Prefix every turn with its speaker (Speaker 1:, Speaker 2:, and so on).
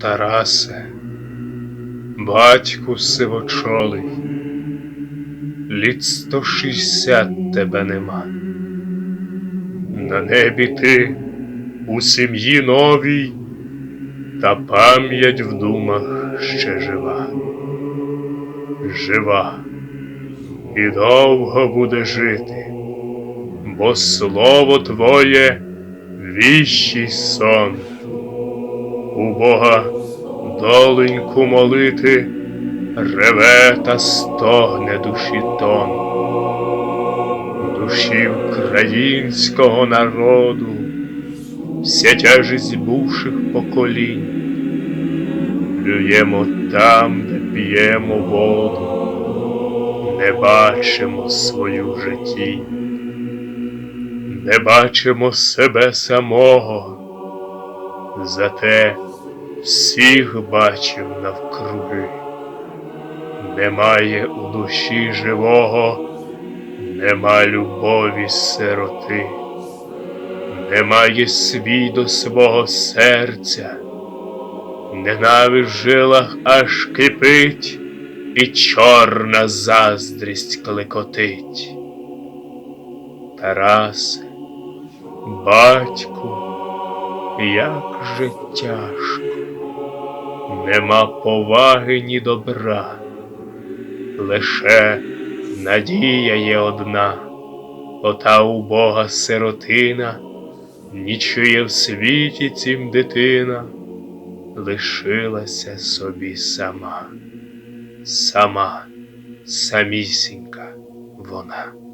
Speaker 1: Тарасе, батьку сивочолий, літ сто шістдесят тебе нема. На небі ти у сім'ї новій, та пам'ять в думах ще жива. Жива і довго буде жити, бо слово твоє віщий сон. У Бога доленьку молити, реве та стогне душі тон. Душі українського народу, вся тяжість бувших поколінь, плюємо там, де п'ємо воду, не бачимо свою в житті, не бачимо себе самого. Зате всіх бачив навкруги. Немає у душі живого, нема любові сироти, немає свій до свого серця, ненависть в жилах аж кипить, і чорна заздрість клекотить. Тарасе, батьку, як же тяжко, нема поваги ні добра, лише надія є одна, ота убога сиротина, нічує в світі цім дитина, лишилася собі сама, сама, самісінька вона.